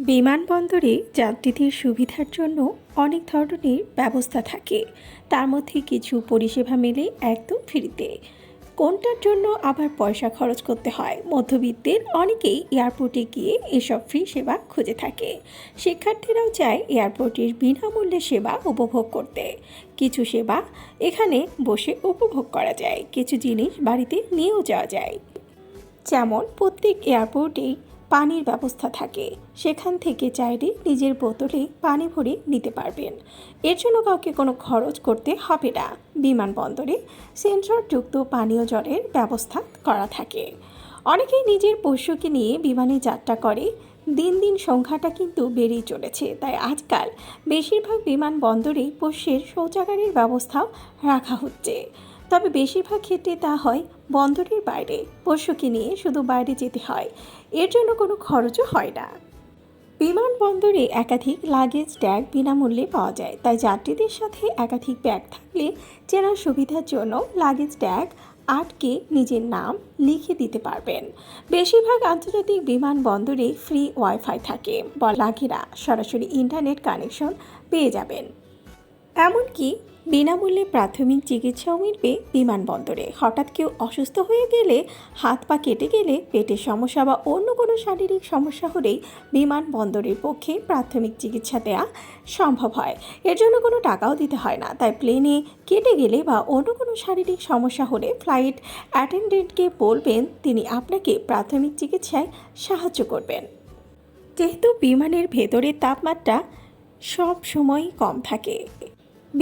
বিমানবন্দরে যাত্রীদের সুবিধার জন্য অনেক ধরনের ব্যবস্থা থাকে। তার মধ্যে কিছু পরিষেবা মেলে একদম ফ্রিতে। কোনটার জন্য আবার পয়সা খরচ করতে হয়? মধ্যবিত্তের অনেকেই এয়ারপোর্টে গিয়ে এসব ফ্রি সেবা খুঁজে থাকে। শিক্ষার্থীরাও চায় এয়ারপোর্টের বিনামূল্যে সেবা উপভোগ করতে। কিছু সেবা এখানে বসে উপভোগ করা যায়, কিছু জিনিস বাড়িতে নিয়েও যাওয়া যায়। যেমন প্রত্যেক এয়ারপোর্টেই পানির ব্যবস্থা থাকে। সেখান থেকে চাইলে নিজের বোতলে পানি ভরে নিতে পারবেন। এর জন্য কাউকে কোনো খরচ করতে হবে না। বিমানবন্দরে সেন্সরযুক্ত পানীয় জলের ব্যবস্থা করা থাকে। অনেকেই নিজের পোষ্যকে নিয়ে বিমানে যাত্রা করে। দিন দিন সংখ্যাটা কিন্তু বেড়েই চলেছে। তাই আজকাল বেশিরভাগ বিমানবন্দরেই পোষ্যের শৌচাগারের ব্যবস্থাও রাখা হচ্ছে। তবে বেশিরভাগ ক্ষেত্রে তা হয় বন্দরের বাইরে। পশুকে নিয়ে শুধু বাইরে যেতে হয়। এর জন্য কোনো খরচও হয় না। বিমানবন্দরে একাধিক লাগেজ ট্যাগ বিনামূল্যে পাওয়া যায়। তাই যাত্রীদের সাথে একাধিক ব্যাগ থাকলে চেনার সুবিধার জন্য লাগেজ ট্যাগ আটকে নিজের নাম লিখে দিতে পারবেন। বেশিরভাগ আন্তর্জাতিক বিমানবন্দরে ফ্রি ওয়াইফাই থাকে। বলাঘেরা সরাসরি ইন্টারনেট কানেকশন পেয়ে যাবেন। এমনকি বিনামূল্যে প্রাথমিক চিকিৎসাও মিলবে বিমানবন্দরে। হঠাৎ কেউ অসুস্থ হয়ে গেলে, হাত পা কেটে গেলে পেটের সমস্যা বা অন্য কোনো শারীরিক সমস্যা হলেই বিমানবন্দরের পক্ষে প্রাথমিক চিকিৎসা দেওয়া সম্ভব হয়। এর জন্য কোনো টাকাও দিতে হয় না। তাই প্লেনে কেটে গেলে বা অন্য কোনো শারীরিক সমস্যা হলে ফ্লাইট অ্যাটেন্ডেন্টকে বলবেন, তিনি আপনাকে প্রাথমিক চিকিৎসায় সাহায্য করবেন। যেহেতু বিমানের ভেতরের তাপমাত্রা সব সময় কম থাকে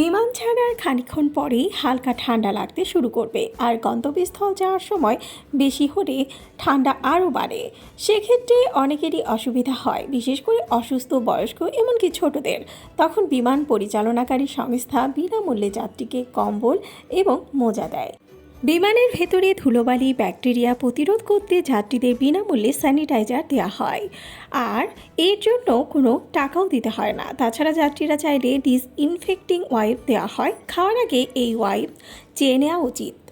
বিমান ছাড়ার খানিক্ষণ পরেই হালকা ঠান্ডা লাগতে শুরু করবে আর গন্তব্যস্থল যাওয়ার সময় বেশি হলে ঠান্ডা আরও বাড়ে। সেক্ষেত্রে অনেকেরই অসুবিধা হয়, বিশেষ করে অসুস্থ, বয়স্ক এমনকি ছোটদের। তখন বিমান পরিচালনাকারী সংস্থা বিনামূল্যে যাত্রীকে কম্বল এবং মোজা দেয়। বিমানের ভেতরে ধুলোবালি, ব্যাকটেরিয়া প্রতিরোধ করতে যাত্রীদের বিনামূল্যে স্যানিটাইজার দেওয়া হয়। আর এর জন্য কোনো টাকাও দিতে হয় না। তাছাড়া যাত্রীরা চাইলে ডিসইনফেক্টিং ওয়াইপ দেওয়া হয়। খাওয়ার আগে এই ওয়াইপ চেয়ে নেওয়া উচিত।